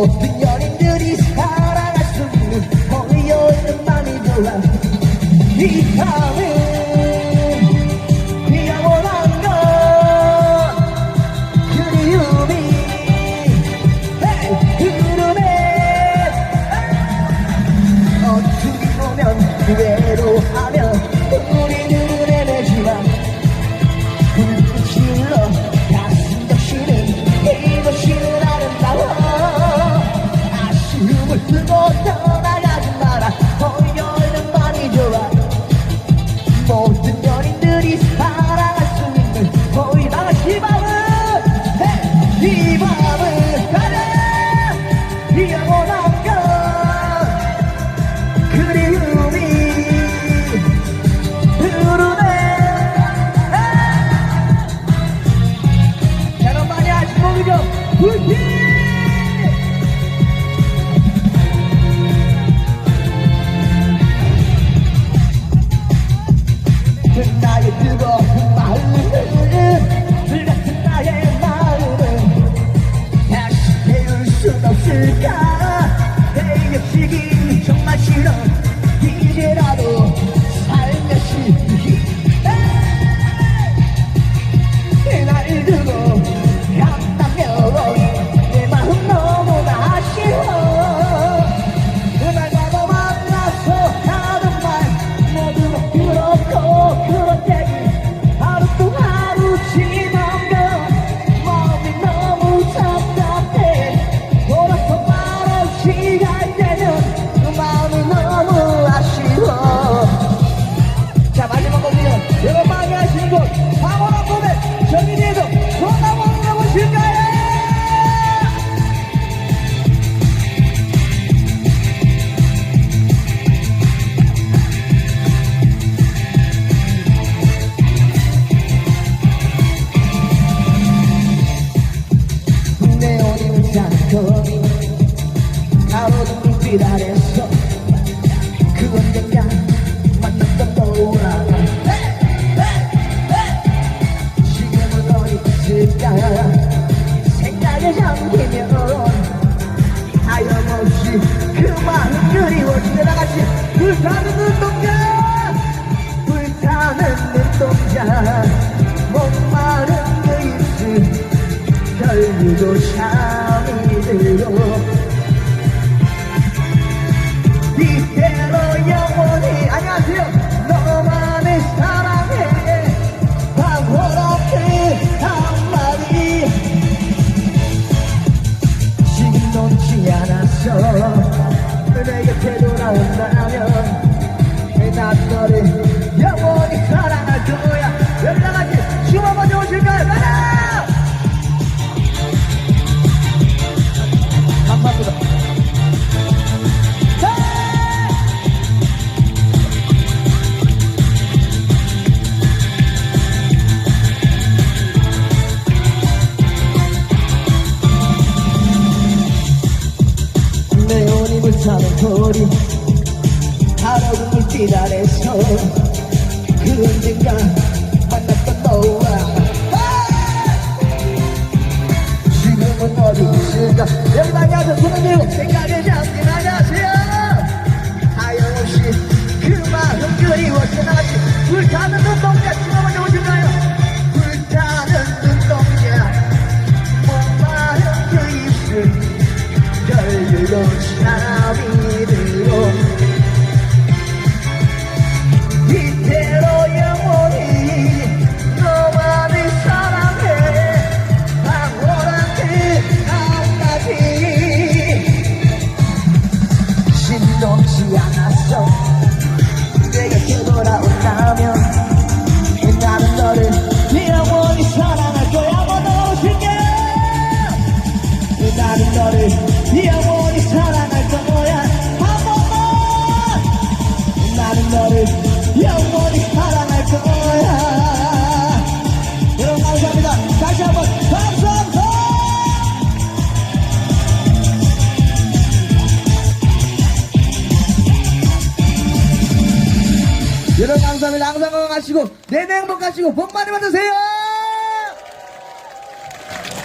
모든 연인들이 사랑할 수 있는 맘이 좋아 이 밤은 영원한 건 그리움이 흐르네 어떻게 보면 외로 불빛 그 나의 뜨거운 마음은 불같은 나의 마음은 다시 배울 순 없을까? 내 역시기 정말 싫어. 이제라도 살며시 날 두고 거리 가로등 불빛 아래서 그 언젠가 만났던 이대로 영원히 안녕하세요 입을 타는 거리 하루는 물빛 아래서 그 언젠가 만났던 너와. 지금은 어디 있을까? 여러분 안녕하세요 손을 들고 생각에 잠긴 안녕하세요 하염없이 그 마음 그리워서 나같이 불타는 눈동자 춤 한번 해보실까요 들고 사랑할 거야. 여러분 감사합니다. 다시 한번 감사합니다. 여러분 감사합니다. 항상 건강하시고 내내 행복하시고 복 많이 받으세요